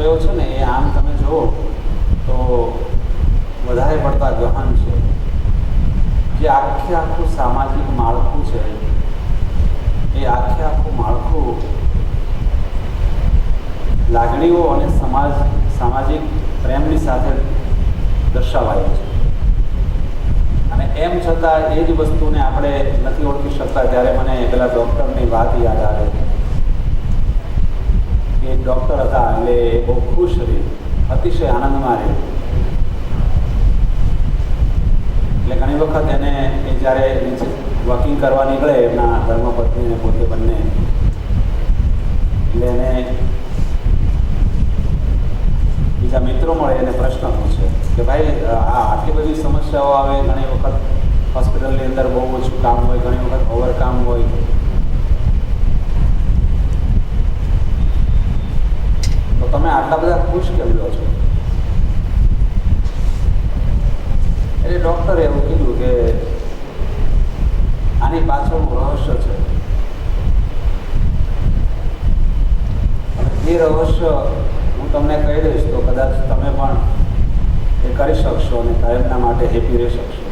વિષયો છે ને, એ આમ તમે જુઓ, તો વધારે પડતા ગહન છે. જે આખે આખું સામાજિક માળખું છે, એ આખે આખું માળખું લાગણીઓ અને સમાજ, સામાજિક પ્રેમની સાથે દર્શાવાયું છે. અને એમ છતાં એ જ વસ્તુને આપણે નથી ઓળખી શકતા ત્યારે મને પેલા ડૉક્ટરની વાત યાદ આવે. એક ડૉક્ટર હતા, એટલે એ બહુ ખુશ રહી. અતિશય આનંદમાં રહી. એટલે ઘણી વખત એને એ જ્યારે વોકિંગ કરવા નીકળે, એમના ધર્મપત્નીને પોતે બંને. એટલે એને બીજા મિત્રો મળે, એને પ્રશ્ન પૂછે કે ભાઈ આ આટલી બધી સમસ્યાઓ આવે, ઘણી વખત હોસ્પિટલની અંદર બહુ ઓછું કામ હોય, ઘણી વખત ઓવરકામ હોય. તમે આટલા બધા ખુશ કેમ લો છો? એટલે ડૉક્ટરે એવું કીધું કે આની પાછળનું રહસ્ય છે. એ રહસ્ય હું તમને કહી દઈશ તો કદાચ તમે પણ એ કરી શકશો અને કાયમના માટે હેપી રહી શકશો.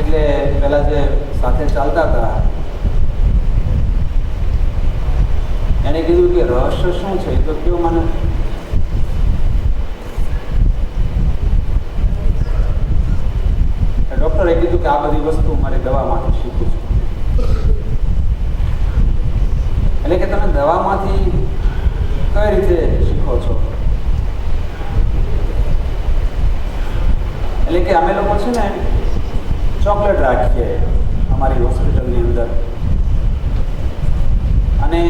એટલે પેલા જે સાથે ચાલતા હતા એને કીધું કે રહસ્ય શું છે? તો કયો મને? ડોક્ટરે કીધું કે આ બધી વસ્તુ મારે માટે શીખું છું. એટલે કે તમે દવામાંથી કઈ રીતે શીખો છો? એટલે કે અમે લોકો છે ને ચોકલેટ રાખીએ અમારી હોસ્પિટલની અંદર. અને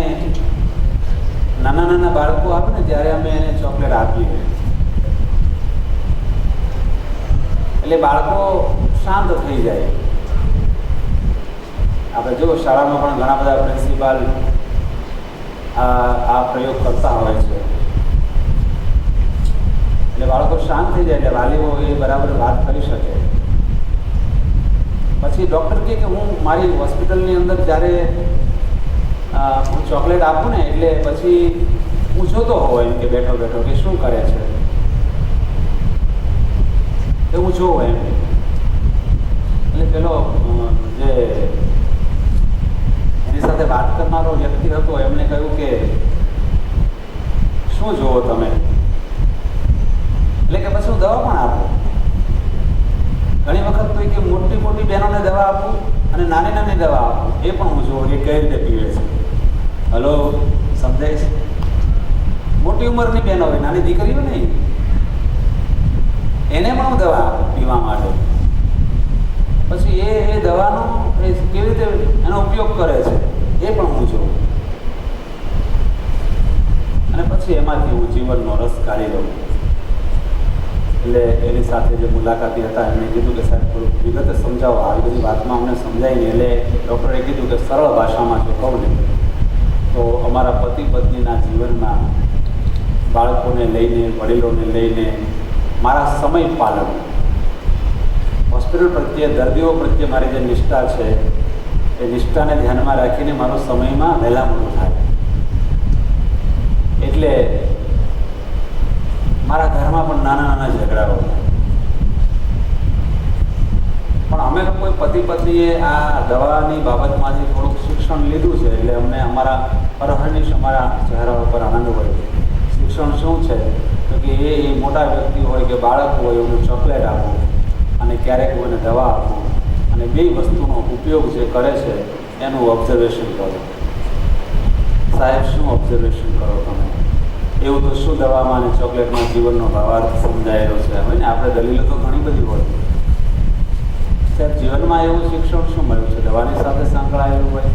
નાના નાના બાળકો આવે ને ત્યારે અમે એને ચોકલેટ આપીએ. એટલે બાળકો શાંત થઈ જાય. આપણે જો શાળામાં પણ ઘણા બધા પ્રિન્સિપાલ આ પ્રયોગ કરતા હોય છે. એટલે બાળકો શાંત થઈ જાય, એટલે વાલીઓ એ બરાબર વાત કરી શકે. પછી ડૉક્ટર કહે કે હું મારી હોસ્પિટલની અંદર જ્યારે હું ચોકલેટ આપું ને એટલે પછી હું જોતો હોય એમ કે બેઠો બેઠો કે શું કરે છે. એ હું જોઉં એમ. એટલે પેલો જે એની સાથે વાત કરનારો વ્યક્તિ હતો એમણે કહ્યું કે શું જુઓ તમે? એટલે કે પછી હું દવા પણ આપું. ઘણી વખત તો કે મોટી મોટી બહેનોને દવા આપું અને નાની નાની દવા આપું. એ પણ હું જોઉં કે કઈ રીતે પીવે છે. હલો સમજાય છે મોટી ઉંમરની બેન હોય નાની દીકરીઓ નહીં. એને પણ હું દવા પીવા માટે પછી એ એ દવાનો એ કેવી રીતે એનો ઉપયોગ કરે છે, એ પણ હું જોઉં. અને પછી એમાંથી હું જીવનનો રસ કાઢી લઉં. એટલે એની સાથે જે મુલાકાતી હતા એમણે કીધું કે સાહેબ, થોડુંક વિગતે સમજાવો. આવી બધી વાતમાં અમને સમજાય નહીં. એટલે ડૉક્ટરે કીધું કે સરળ ભાષામાં જો કહું ને તો અમારા પતિ પત્નીના જીવનમાં બાળકોને લઈને, વડીલોને લઈને મારા સમય પાલન. હોસ્પિટલ પ્રત્યે, દર્દીઓ પ્રત્યે મારી જે નિષ્ઠા છે, એ નિષ્ઠાને ધ્યાનમાં રાખીને મારો સમયમાં વહેલા થાય. એટલે મારા ઘરમાં પણ નાના નાના ઝઘડાઓ પણ અમે લોકોએ પતિ પત્નીએ આ દવાની બાબતમાંથી થોડુંક શિક્ષણ લીધું છે, એટલે અમને અમારા અરહનિશ અમારા ચહેરા ઉપર આનંદ હોય શિક્ષણ શું છે? તો કે એ એ મોટા વ્યક્તિ હોય કે બાળક હોય, એનું ચોકલેટ આપવું અને ક્યારેક એને દવા આપવું અને બે વસ્તુનો ઉપયોગ જે કરે છે, એનું ઓબ્ઝર્વેશન કરો. સાહેબ, શું ઓબ્ઝર્વેશન કરો તમે? એવું તો શું દવામાં અને ચોકલેટમાં જીવનનો ભાવાર્થ સમજાયેલો છે? હોય ને? આપણે દલીલો તો ઘણી બધી હોય. સાહેબ, જીવનમાં એવું શિક્ષણ શું મળ્યું છે? દવાની સાથે સંકળાયેલું હોય?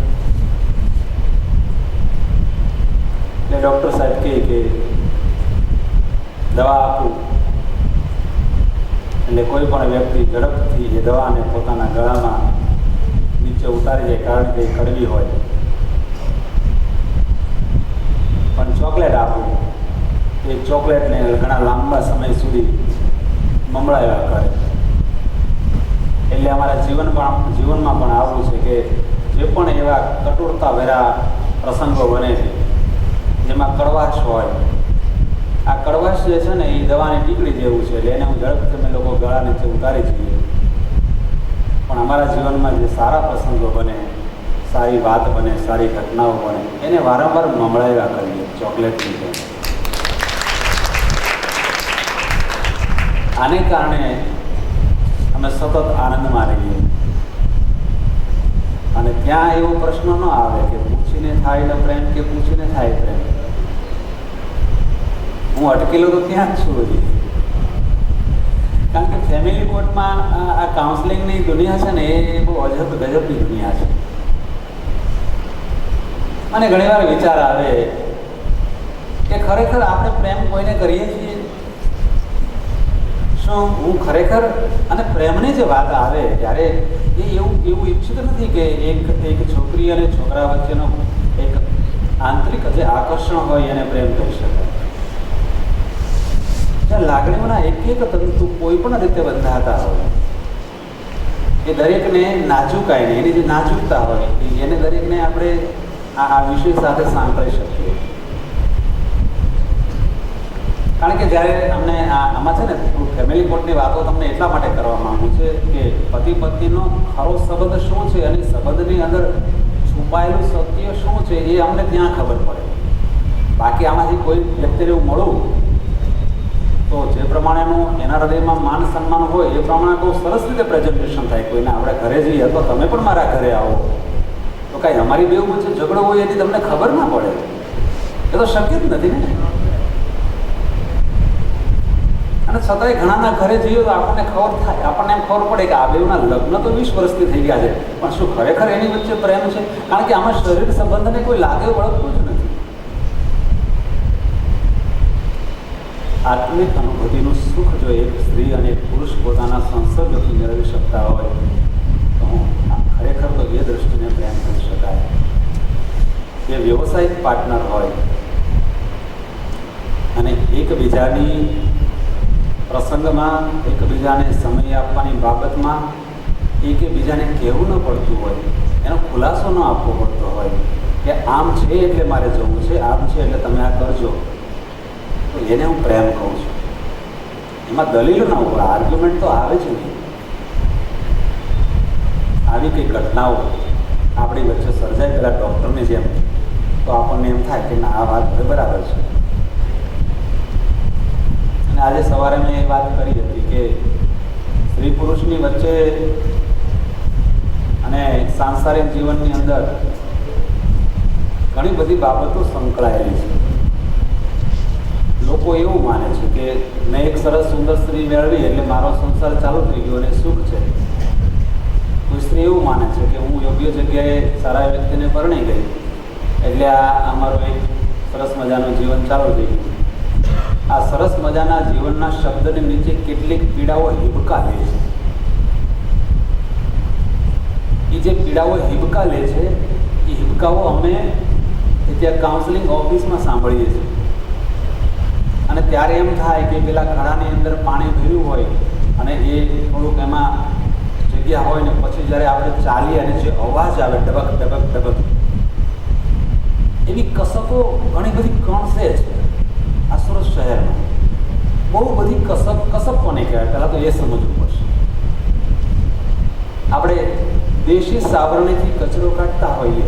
એટલે ડૉક્ટર સાહેબ કહે કે દવા આપું. એટલે કોઈ પણ વ્યક્તિ ઝડપથી એ દવાને પોતાના ગળામાં નીચે ઉતારી જાય કારણ કે કડવી હોય. પણ ચોકલેટ આપું. એ ચોકલેટને ઘણા લાંબા સમય સુધી મમળાવ્યા કરે. એટલે અમારા જીવન પણ, જીવનમાં પણ આવું છે કે જે પણ એવા કઠોરતા ભર્યા પ્રસંગો બને છે જેમાં કડવાશ હોય. આ કડવાશ જે છે ને, એ દવાની ટીકડી જેવું છે. એટલે એને હું ઝડપથી અમે લોકો ગળા નીચે ઉતારી જઈએ પણ અમારા જીવનમાં જે સારા પ્રસંગો બને, સારી વાત બને, સારી ઘટનાઓ બને, એને વારંવાર મમળાવ્યા કરીએ ચોકલેટની જેમ આને કારણે અમે સતત આનંદમાં રહીએ. અને ત્યાં એવો પ્રશ્ન ન આવે કે પૂછીને થાય ને પ્રેમ કે પૂછીને થાય પ્રેમ. હું અટકેલો તો ત્યાં જ છું હજી. કારણ કે ફેમિલી કોર્ટમાં આ કાઉન્સેલિંગની દુનિયા છે ને, એ બહુ અજબ ગજબની દુનિયા છે. અને ઘણીવાર વિચાર આવે કે ખરેખર આપણે પ્રેમ કોઈને કરીએ છીએ? શું હું ખરેખર અને પ્રેમની જે વાત આવે ત્યારે એ એવું એવું ઈચ્છિત નથી કે એક એક છોકરી અને છોકરા વચ્ચેનો એક આંતરિક જે આકર્ષણ હોય એને પ્રેમ કરી શકાય. લાગણીઓના એક એક તંતુ કોઈ પણ રીતે બંધાતા હોય. એ દરેકને નાજુકાઈને એની જે નાજુકતા હોય, એને દરેકને આપણે આ વિષય સાથે સાંકળી શકીએ. કારણ કે જ્યારે અમને આમાં છે ને ફેમિલી કોર્ટની વાતો તમને એટલા માટે કરવા માંગુ છે કે પતિ પત્નીનો ખરો સંબંધ શું છે અને સંબંધની અંદર છુપાયેલું સત્ય શું છે એ અમને ત્યાં ખબર પડે. બાકી આમાંથી કોઈ વ્યક્તિને એવું મળું તો જે પ્રમાણેનું એના હૃદયમાં માન સન્માન હોય, એ પ્રમાણે બહુ સરસ રીતે પ્રેઝન્ટેશન થાય. કોઈને આપણે ઘરે જઈએ તો તમે પણ મારા ઘરે આવો. તો કાંઈ અમારી બેવ વચ્ચે ઝઘડો હોય એની તમને ખબર ના પડે. એ તો શક્ય જ નથી ને. અને છતાંય ઘણાના ઘરે જઈએ તો આપણને ખબર થાય. આપણને એમ ખબર પડે કે આ બેવના લગ્ન તો વીસ વર્ષથી થઈ ગયા છે. પણ શું ખરેખર એની વચ્ચે પ્રેમ છે? કારણ કે આમાં શરીર સંબંધને કોઈ લાગે વળગતું જ આત્મિક અનુભૂતિનું સુખ જો એક સ્ત્રી અને પુરુષ પોતાના સંસર્ગથી મેળવી શકતા હોય, તો હું ખરેખર તો એ દ્રષ્ટિને પ્રેમ કરી શકાય. કે વ્યવસાયિક પાર્ટનર હોય અને એકબીજાની પ્રસંગમાં એકબીજાને સમય આપવાની બાબતમાં એકબીજાને કહેવું ન પડતું હોય, એનો ખુલાસો ન આપવો પડતો હોય કે આમ છે એટલે મારે જવું છે, આમ છે એટલે તમે આ કરજો. તો એને હું પ્રેમ કહું છું. એમાં દલીલ ના હોય આર્ગ્યુમેન્ટ તો આવે જ નહીં. આવી કંઈ ઘટનાઓ આપણી વચ્ચે સર્જાય, પેલા ડૉક્ટરની જેમ, તો આપણને એમ થાય કે ના, આ વાત બરાબર છે. અને આજે સવારે મેં એ વાત કરી હતી કે સ્ત્રી પુરુષની વચ્ચે અને સાંસારિક જીવનની અંદર ઘણી બધી બાબતો સંકળાયેલી છે. લોકો એવું માને છે કે મેં એક સરસ સુંદર સ્ત્રી મેળવી એટલે મારો સંસાર ચાલુ થઈ ગયો અને સુખ છે. કોઈ સ્ત્રી એવું માને છે કે હું યોગ્ય જગ્યાએ સારા વ્યક્તિને પરણી ગઈ એટલે આ અમારું એક સરસ મજાનું જીવન ચાલુ થઈ ગયું. આ સરસ મજાના જીવનના શબ્દની નીચે કેટલીક પીડાઓ હિબકા લે છે. એ જે પીડાઓ હિબકા લે છે, એ હિબકાઓ અમે ત્યાં કાઉન્સેલિંગ ઓફિસમાં સાંભળીએ છીએ. અને ત્યારે એમ થાય કે પેલા ઘડાની અંદર પાણી ભર્યું હોય અને એ થોડુંક એમાં જગ્યા હોય ને પછી જ્યારે આપણે ચાલીએ અને જે અવાજ આવે ડબક ડબક ડબક એવી કસકો ઘણી બધી કણસે છે આ સુરત શહેરમાં. બહુ બધી કસક કસક કોને કહેવાય. પહેલાં તો એ સમજવું પડશે. આપણે દેશી સાવરણીથી કચરો કાઢતા હોઈએ.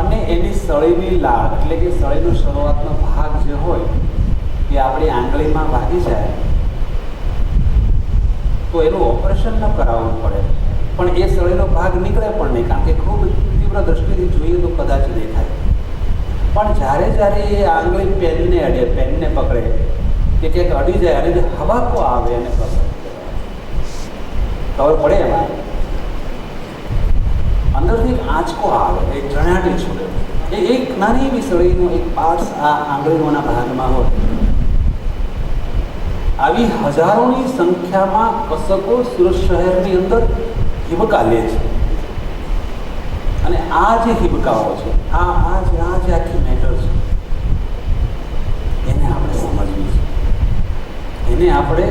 અને એની સળીની લાળ, એટલે કે સળીનો શરૂઆતનો ભાગ જે હોય, એ આપણી આંગળીમાં વાગી જાય, તો એનું ઓપરેશન ન કરાવવું પડે. પણ એ સળીનો ભાગ નીકળે પણ નહીં, કારણ કે ખૂબ તીવ્ર દ્રષ્ટિથી જોઈએ તો કદાચ દેખાય. પણ જ્યારે જ્યારે એ આંગળી પેનને અડે, પેનને પકડે, કે ક્યાંક અડી જાય, અને હવા હવાકો આવે એને પકડે. ખબર પડે એમાં? અંદરથી એક આંચકો આવે, એક જણાટી છોડે. એ એક નાની એવી સળીનો એક પાર્ટ્સ આ આંગળીઓના ભાગમાં હોય. આવી હજારોની સંખ્યામાં કસકો સુરત શહેરની અંદર હિબકા લે છે. અને આ જે હિબકાઓ છે, આ આ જે આ જે આખી મેટર છે, એને આપણે સમજવી છે. એને આપણે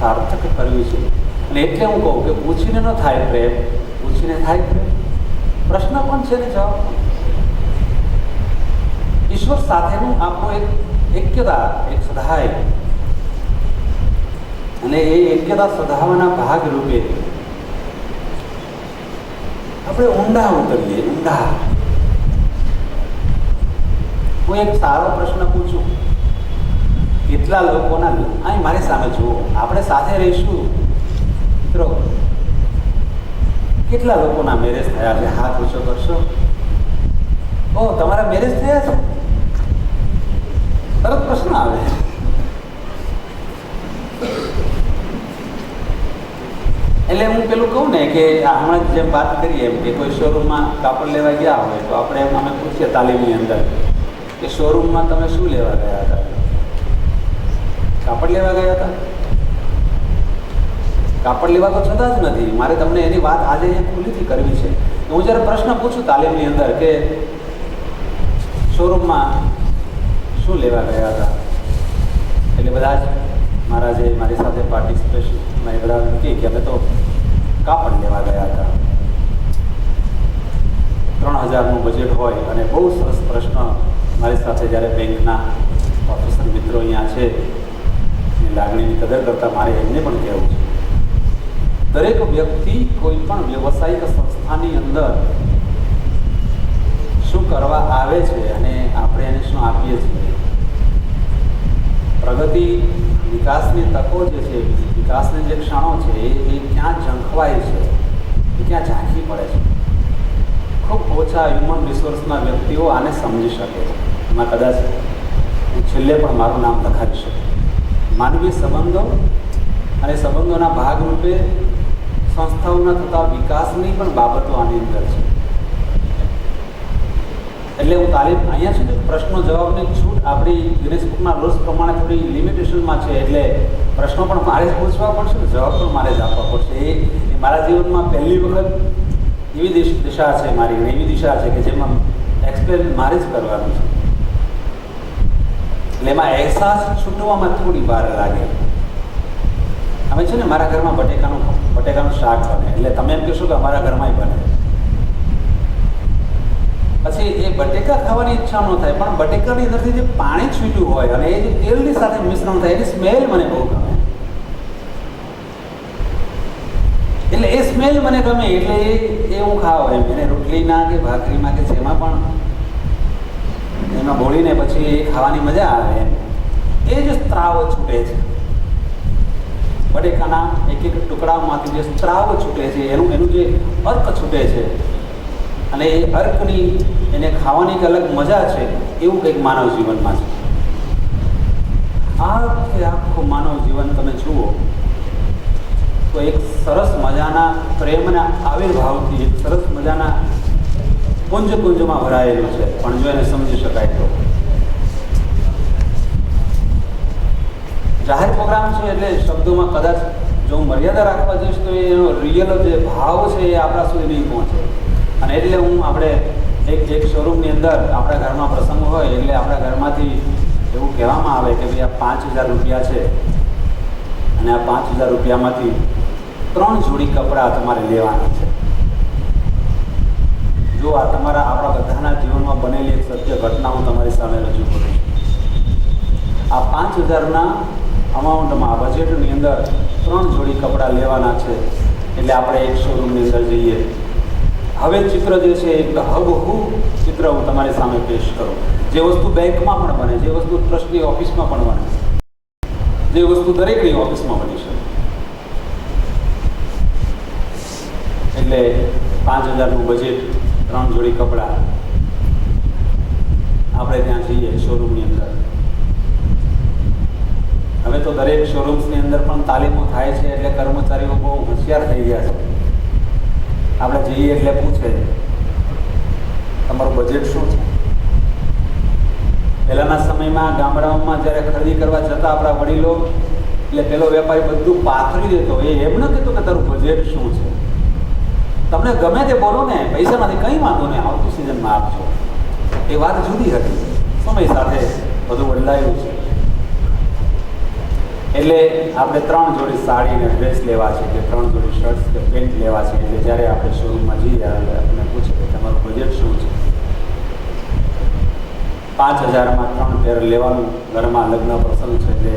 સાર્થક કરવી છે. અને એટલે હું કહું કે પૂછીને ન થાય પ્રેમ પૂછીને થાય પ્રેમ. પ્રશ્ન પણ છે ને જવાબ. ઈશ્વર સાથેનું આપણું એક એક્યતા, એક સદાય. અને એ એક્યતા સધાવવાના ભાગ રૂપે આપણે ઊંડા ઉતરીએ, ઊંડા. હું એક સારો પ્રશ્ન પૂછું. કેટલા લોકોના અહીં મારી સામે જુઓ, આપણે સાથે રહીશું. મિત્રો કેટલા લોકોના મેરેજ થયા? છે હાથ ઊંચો કરશો? ઓ, તમારા મેરેજ થયા છે? તરત પ્રશ્ન આવે. એટલે હું પેલું કહું ને કે હમણાં જેમ વાત કરીએ એમ કે કોઈ શોરૂમમાં કાપડ લેવા ગયા હોય તો આપણે એમ અમે પૂછીએ તાલીમની અંદર કે શોરૂમમાં તમે શું લેવા ગયા હતા? કાપડ લેવા ગયા હતા? કાપડ લેવા તો છતાં જ નથી. મારે તમને એની વાત આજે ખુલ્લીથી કરવી છે. હું જ્યારે પ્રશ્ન પૂછું તાલીમની અંદર કે શોરૂમમાં શું લેવા ગયા હતા? એટલે બધા જ મારા જે મારી સાથે પાર્ટિસિપેશનમાં એ બધા કહે કે અમે તો કાપડ લેવા ગયા હતા. ત્રણ હજારનું બજેટ હોય અને બહુ સરસ પ્રશ્ન મારી સાથે જ્યારે બેંકના ઓફિસર મિત્રો અહીંયા છે, એની લાગણીની કદર કરતાં મારે એમને પણ કહેવું છે. દરેક વ્યક્તિ કોઈ પણ વ્યવસાયિક સંસ્થાની અંદર શું કરવા આવે છે અને આપણે એને શું આપીએ છીએ? પ્રગતિ, વિકાસની તકો જે છે, વિકાસની જે ક્ષણો છે, એ ક્યાં ઝંખવાય છે? એ ક્યાં ઝાંખી પડે છે? ખૂબ ઓછા હ્યુમન રિસોર્સના વ્યક્તિઓ આને સમજી શકે છે. એમાં કદાચ હું છેલ્લે પણ મારું નામ લખાવી શકું માનવીય સંબંધો અને સંબંધોના ભાગરૂપે સંસ્થાઓના થતા વિકાસની પણ બાબતો આની અંદર છે. એટલે હું તાલીમ અહીંયા છું કે પ્રશ્નો જવાબની છૂટ આપણી ગિનેસ બુકના રૂલ્સ પ્રમાણે થોડી લિમિટેશનમાં છે, એટલે પ્રશ્નો પણ મારે જ પૂછવા પડશે ને જવાબ પણ મારે જ આપવા પડશે. એ મારા જીવનમાં પહેલી વખત એવી દિશા છે મારી એવી દિશા છે કે જેમાં એક્સપ્લેન મારે જ કરવાનું છે. એટલે એમાં અહેસાસ છૂટવામાં થોડી વાર લાગે. અમે છે ને મારા ઘરમાં બટેકાનું બટેકાનું શાક બને. એટલે તમે એમ કહેશો કે અમારા ઘરમાં બને. પછી એ બટેકા ખાવાની ઈચ્છા ન થાય, પણ બટેકાની અંદરથી જે પાણી છૂટ્યું હોય અને એ જે તેલની સાથે મિશ્રણ થાય, એની સ્મેલ મને બહુ ગમે. એટલે એ સ્મેલ મને ગમે, એટલે એ એ હું ખાવ એમ. એને રોટલીના કે ભાખરીમાં કે જેમાં પણ એમાં બોળીને પછી એ ખાવાની મજા આવે એ જ સ્ત્રાવ છૂટે છે. બટેકાના એક એક ટુકડામાંથી જે સ્ત્રાવ છૂટે છે, એનું એનું જે અર્ક છૂટે છે, અને એ અર્કની એને ખાવાની એક અલગ મજા છે, એવું કંઈક માનવ જીવનમાં છે. આખે આખું માનવ જીવન તમે જુઓ, તો એક સરસ મજાના પ્રેમના આવિર્ભાવથી, એક સરસ મજાના કુંજ કુંજમાં ભરાયેલું છે. પણ જો એને સમજી શકાય તો. જાહેર પ્રોગ્રામ છે એટલે શબ્દોમાં કદાચ જો હું મર્યાદા રાખવા જઈશ તો એનો રિયલ જે ભાવ છે એ આપણા સુધી નહીં પહોંચે. અને એટલે હું આપણે એક એક શોરૂમની અંદર આપણા ઘરમાં પ્રસંગ હોય એટલે આપણા ઘરમાંથી એવું કહેવામાં આવે કે ભાઈ આ પાંચ હજાર રૂપિયા છે અને આ પાંચ હજાર રૂપિયામાંથી ત્રણ જોડી કપડાં તમારે લેવાના છે. જો આ તમારા, આપણા બધાના જીવનમાં બનેલી એક સત્ય ઘટના હું તમારી સામે રજૂ કરું છું. આ પાંચ હજારના અમાઉન્ટમાં બજેટની અંદર ત્રણ જોડી કપડાં લેવાના છે. એટલે આપણે એક શોરૂમની અંદર જઈએ. હવે ચિત્ર જે છે, એક હબહુ ચિત્ર હું તમારી સામે પેશ કરું. જે વસ્તુ બેંકમાં પણ બને, જે વસ્તુ ટ્રસ્ટની ઓફિસમાં પણ બને. જે વસ્તુ દરેકની ઓફિસમાં બની શકે. એટલે પાંચ હજારનું બજેટ ત્રણ જોડી કપડાં. આપણે ત્યાં જઈએ શોરૂમની અંદર. હવે તો દરેક શોરૂમ્સની અંદર પણ તાલીમો થાય છે એટલે કર્મચારીઓ બહુ હોશિયાર થઈ ગયા છે. આપણે જઈએ એટલે પૂછે, તમારું બજેટ શું છે? પહેલાંના સમયમાં ગામડાઓમાં જ્યારે ખરીદી કરવા જતા આપણા વડીલો, એટલે પેલો વેપારી બધું પાથરી દેતો, એ એમ ન કહેતો કે તારું બજેટ શું છે? તમને ગમે તે બોલો ને, પૈસામાંથી કંઈ વાંધો નહીં, આવતી સિઝનમાં આપજો. એ વાત જુદી હતી. સમય સાથે બધું બદલાયું છે. એટલે આપણે ત્રણ જોડી સાડી અને ડ્રેસ લેવા છે કે ત્રણ જોડી શર્ટ્સ કે પેન્ટ લેવા છે એટલે જ્યારે આપણે શોરૂમમાં જઈએ આપણે પૂછે કે તમારું બજેટ શું છે? પાંચ હજારમાં ત્રણ પેર લેવાનું ઘરમાં લગ્ન પ્રસંગ છે એટલે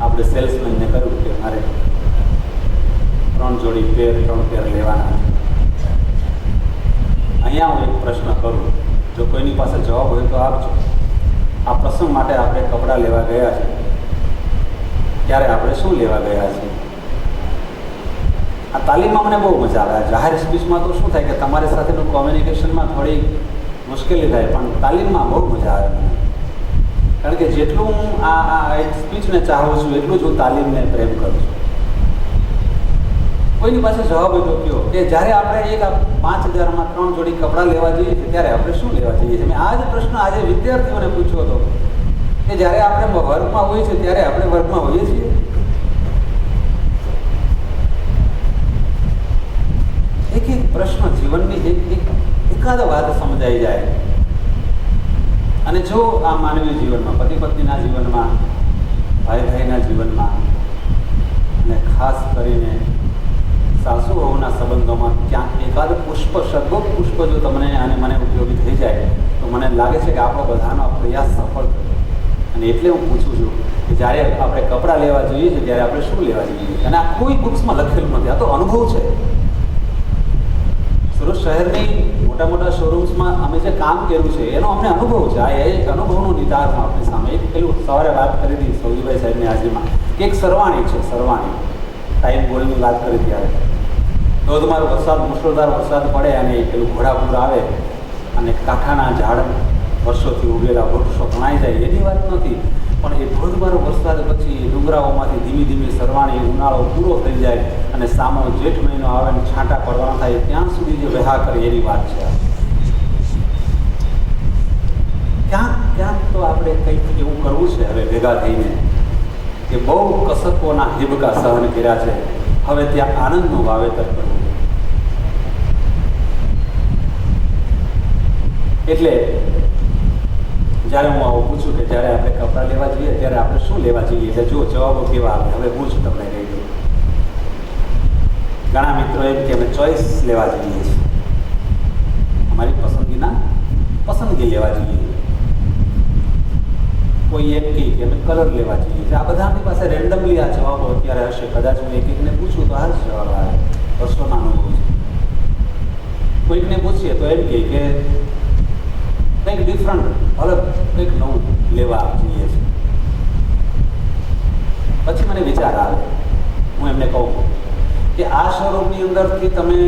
આપણે સેલ્સમેનને કહ્યું કે મારે ત્રણ જોડી પેર ત્રણ પેર લેવાના છે. અહીંયા હું એક પ્રશ્ન કરું. જો કોઈની પાસે જવાબ હોય તો આપજો. આ પ્રસંગ માટે આપણે કપડાં લેવા ગયા છે. ત્યારે આપણે શું લેવા ગયા છીએ? આ તાલીમમાં મને બહુ મજા આવે. જાહેર સ્પીચમાં તો શું થાય કે તમારી સાથેનું કોમ્યુનિકેશનમાં થોડી મુશ્કેલી થાય, પણ તાલીમમાં બહુ મજા આવે મને. કારણ કે જેટલું હું આ આ સ્પીચને ચાહું છું, એટલું જ હું તાલીમને પ્રેમ કરું છું. કોઈની પાસે જવાબ તો કયો કે જ્યારે આપણે એક પાંચ હજારમાં ત્રણ જોડી કપડાં લેવા જઈએ ત્યારે આપણે શું લેવા જઈએ છીએ? મેં આ જ પ્રશ્ન આજે વિદ્યાર્થીઓને પૂછ્યો હતો. કે જ્યારે આપણે વર્ગમાં હોઈએ છીએ, ત્યારે આપણે વર્ગમાં હોઈએ છીએ? એક એક પ્રશ્ન જીવનની એક એક એકાદ વાત સમજાઈ જાય. અને જો આ માનવીય જીવનમાં, પતિ પત્નીના જીવનમાં, ભાઈ ભાઈના જીવનમાં અને ખાસ કરીને સાસુ વહુના સંબંધોમાં ક્યાંક એકાદ પુષ્પ સદગત પુષ્પ જો તમને અને મને ઉપયોગી થઈ જાય, તો મને લાગે છે કે આપણો બધાનો પ્રયાસ સફળ થયો અને એટલે હું પૂછું છું કે જ્યારે આપણે કપડાં લેવા જોઈએ છે ત્યારે આપણે શું લેવા જોઈએ અને આ કોઈ બુક્સમાં લખેલું નથી. આ તો અનુભવ છે. સુરત શહેરની મોટા મોટા શોરૂમ્સમાં અમે જે કામ કર્યું છે, એનો અમને અનુભવ છે. આ એક અનુભવનો નિતાર આપણી સામે એક પેલું સવારે વાત કરી હતી સૌજીભાઈ સાહેબની હાજરીમાં કે એક સરવાણી છે, સરવાણી. ટાઈમ ગોળીની વાત કરી ત્યારે. ધોધમાર વરસાદ, મુશળધાર વરસાદ પડે અને પેલું ઘોડાપૂર આવે અને કાંઠાના ઝાડ વર્ષોથી ઉગેલા વૃક્ષો તણાઈ જાય એની વાત નથી. પણ એ ધોધમાર વરસાદ પછી ડુંગરાઓમાંથી ધીમે ધીમે સરવાણી ઉનાળો પૂરો થઈ જાય અને સામો જેઠ મહિનો આવે ને છાંટા પડવાના થાય ત્યાં સુધી જે વહા કરે એની વાત છે. ક્યાંક ક્યાંક તો આપણે કંઈક એવું કરવું છે હવે ભેગા થઈને કે બહુ કસકોના હિબકા સહન કર્યા છે. હવે ત્યાં આનંદનું વાવેતર કરવું. એટલે જ્યારે હું આવું પૂછું કે જ્યારે આપણે કપડાં લેવા જઈએ, ત્યારે આપણે શું લેવા જઈએ? એટલે જો જવાબો કેવા આવે? હવે હું જ તમને કહી દઉં. ઘણા મિત્રો એમ કે અમે ચોઈસ લેવા જઈએ છીએ. અમારી પસંદગીના પસંદગી લેવા જઈએ. કોઈ એમ કહે કે અમે કલર લેવા જઈએ. છીએ આ બધા આપણી પાસે રેન્ડમલી આ જવાબો અત્યારે હશે. કદાચ હું એક એકને પૂછું તો આ જવાબ આવે. વર્ષોના અનુભવ છે કોઈકને પૂછીએ તો એમ કહે કે કંઈક ડિફરન્ટ અલગ કંઈક નવું લેવા જોઈએ છે પછી મને વિચાર આવે, હું એમને કહું કે આ શોરૂમની અંદરથી તમે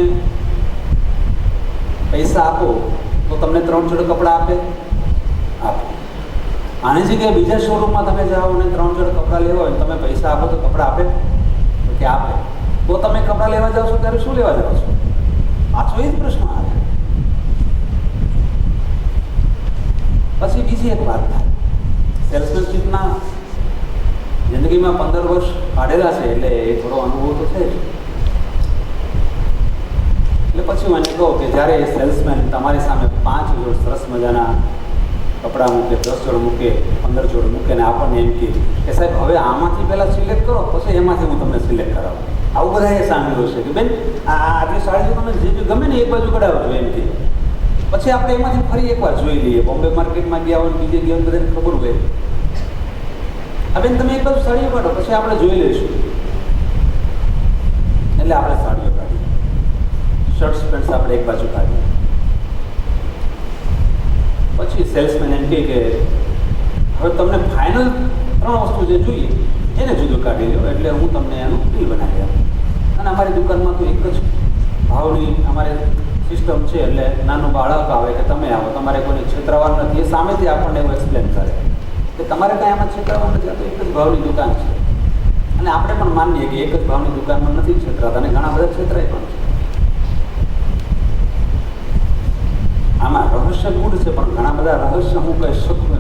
પૈસા આપો, તો તમને ત્રણ જોડ કપડાં આપે. આપે. આની જગ્યાએ બીજા શોરૂમમાં તમે જાઓ અને ત્રણ જોડ કપડાં લેવા હોય, તમે પૈસા આપો તો કપડાં આપે? તો કે આપે. તો તમે કપડાં લેવા જાઓ છો, ત્યારે શું લેવા જાઓ છો? પાછો એ જ પ્રશ્ન આવે. પછી બીજી એક વાત થાય. સેલ્સમેનશીપના જિંદગીમાં પંદર વર્ષ કાઢેલા છે એટલે એ થોડો અનુભવ તો છે એટલે પછી હું એને કહું કે જ્યારે એ સેલ્સમેન તમારી સામે પાંચ જોડ સરસ મજાના કપડાં મૂકે, દસ જોડ મૂકે, પંદર જોડ મૂકે ને આપણને એમ કહે કે સાહેબ, હવે આમાંથી પહેલાં સિલેક્ટ કરો, પછી એમાંથી હું તમને સિલેક્ટ કરાવું. આવું બધા એ સામેલું છે કે બેન, આ આટલી સાડી તમે જે ગમે ને એક બાજુ કઢાવજો એમ પછી આપણે એમાંથી ફરી એકવાર જોઈ લઈએ. બોમ્બે માર્કેટમાં ગયા હોય બીજે ગયા હોય બધાને ખબર હોય. આ બેન તમે એક બાજુ સાડીઓ કાઢો, પછી આપણે જોઈ લઈશું. એટલે આપણે સાડીઓ કાઢીએ શર્ટ્સ પેન્ટ્સ આપણે એક બાજુ કાઢીએ પછી સેલ્સમેન એમ કે, હવે તમને ફાઇનલ ત્રણ વસ્તુ જે જોઈએ, એને જુદું કાઢી લો એટલે હું તમને એનું બિલ બનાવી આપું. અને અમારી દુકાનમાં તો એક જ ભાવની અમારે સિસ્ટમ છે એટલે નાનું બાળક આવે કે તમે આવો, તમારે કોઈને છેતરવાનું નથી. એ સામેથી આપણને એવું એક્સપ્લેન કરે કે તમારે કાંઈ આમાં છેતરવાનું નથી તો એક જ ભાવની દુકાન છે. અને આપણે પણ માનીએ કે એક જ ભાવની દુકાનમાં નથી છેતરાતા અને ઘણા બધા છેતરાય પણ છે. આમાં રહસ્ય ગુડ છે પણ ઘણા બધા રહસ્ય હું કહી શકું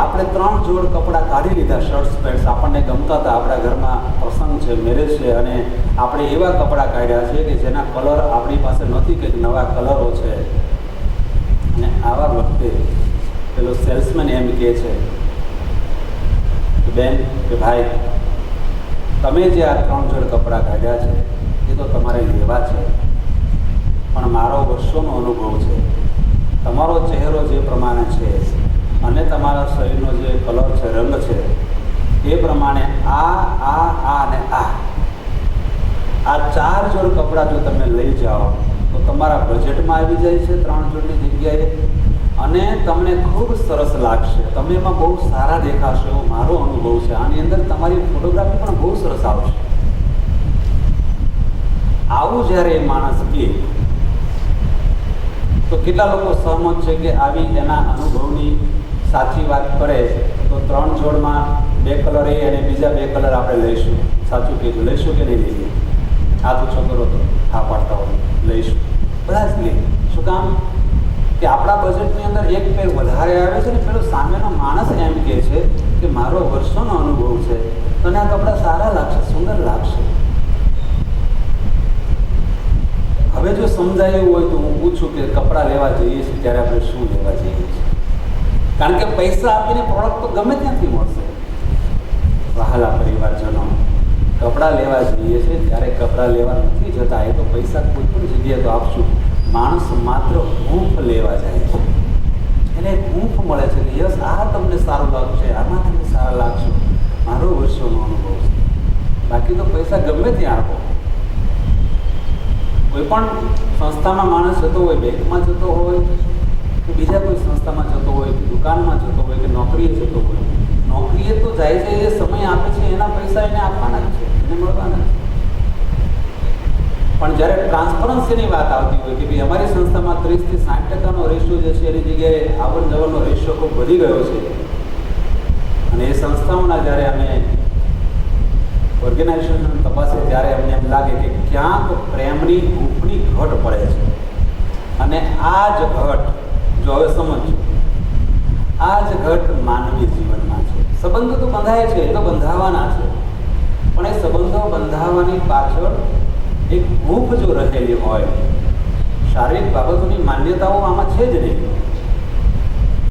આપણે ત્રણ જોડ કપડાં કાઢી લીધા શર્ટ્સ પેન્ટ્સ આપણને ગમતા હતા. આપણા ઘરમાં પ્રસંગ છે મેરેજ છે, અને આપણે એવા કપડાં કાઢ્યા છે કે જેના કલર આપણી પાસે નથી કે નવા કલરો છે. અને આવા વખતે પેલો સેલ્સમેન એમ કહે છે કે, બેન, કે ભાઈ, તમે જે આ ત્રણ જોડ કપડાં કાઢ્યા છે, એ તો તમારે લેવા છે. પણ મારો વર્ષોનો અનુભવ છે. તમારો ચહેરો જે પ્રમાણે છે અને તમારા શરીરનો જે કલર છે, રંગ છે, એ પ્રમાણે આ આ આ અને આ. આ ચાર જોડ કપડાં જો તમે લઈ જાઓ, તો તમારા બજેટમાં આવી જાય છે ત્રણ જોડની જગ્યાએ. અને તમને ખૂબ સરસ લાગશે. તમે એમાં બહુ સારા દેખાશો એવો મારો અનુભવ છે. આની અંદર તમારી ફોટોગ્રાફી પણ બહુ સરસ આવશે. આવું જ્યારે એ માણસ કહે તો કેટલા લોકો સહમત છે કે આવી એના અનુભવની સાચી વાત કરે તો ત્રણ જોડમાં બે કલર એ અને બીજા બે કલર આપણે લઈશું. સાચું કીધું, લઈશું કે નહીં લઈએ આ તો છોકરો તો હા પાડતા હોય, લઈશું. બધા જ લે શું કામ? કે આપણા બજેટની અંદર એક પેર વધારે આવે છે ને પેલો સામેનો માણસ એમ કહે છે કે મારો વર્ષોનો અનુભવ છે. તને આ કપડાં સારા લાગશે, સુંદર લાગશે. હવે જો સમજાય એવું હોય તો હું પૂછું કે કપડાં લેવા જઈએ છીએ, ત્યારે આપણે શું લેવા જઈએ છીએ? કારણ કે પૈસા આપીને પ્રોડક્ટ તો ગમે ત્યાંથી મળશે. વહાલા પરિવારજનો, કપડાં લેવા જઈએ છે, ત્યારે કપડાં લેવા નથી જતા. એ તો પૈસા કોઈ પણ જગ્યાએ તો આપશું. માણસ માત્ર હૂંફ લેવા જાય છે. એને હૂંફ મળે છે કે, યસ, આ તમને સારું લાગશે, આમાં તમને સારા લાગશો. મારો વર્ષોનો અનુભવ છે. બાકી તો પૈસા ગમે ત્યાં આપો. કોઈ પણ સંસ્થામાં માણસ જતો હોય, બેંકમાં જતો હોય કે બીજા કોઈ સંસ્થામાં જતો હોય કે દુકાનમાં જતો હોય કે નોકરીએ જતો હોય, નોકરીએ તો જાય છે એ સમય આપે છે, એના પૈસા એને આપવાના જ છે, એને મળવાના છે. પણ જ્યારે ટ્રાન્સપરન્સીની વાત આવતી હોય કે ભાઈ અમારી સંસ્થામાં ત્રીસથી સાઠ ટકાનો રેશિયો જે છે, એની જગ્યાએ આવન જવનનો રેશિયો ખૂબ વધી ગયો છે. અને એ સંસ્થાઓના જ્યારે અમે ઓર્ગેનાઇઝેશન તપાસે, ત્યારે અમને એમ લાગે કે ક્યાંક પ્રેમની હૂંફની ઘટ પડે છે. અને આ જ ઘટ જો હવે સમજો. આ જ ઘટ માનવી જીવનમાં છે. સંબંધો તો બંધાય છે, એ તો બંધાવાના છે. પણ એ સંબંધો બંધાવવાની પાછળ એક ભૂખ જો રહેલી હોય, શારીરિક બાબતોની માન્યતાઓ આમાં છે જ નહીં.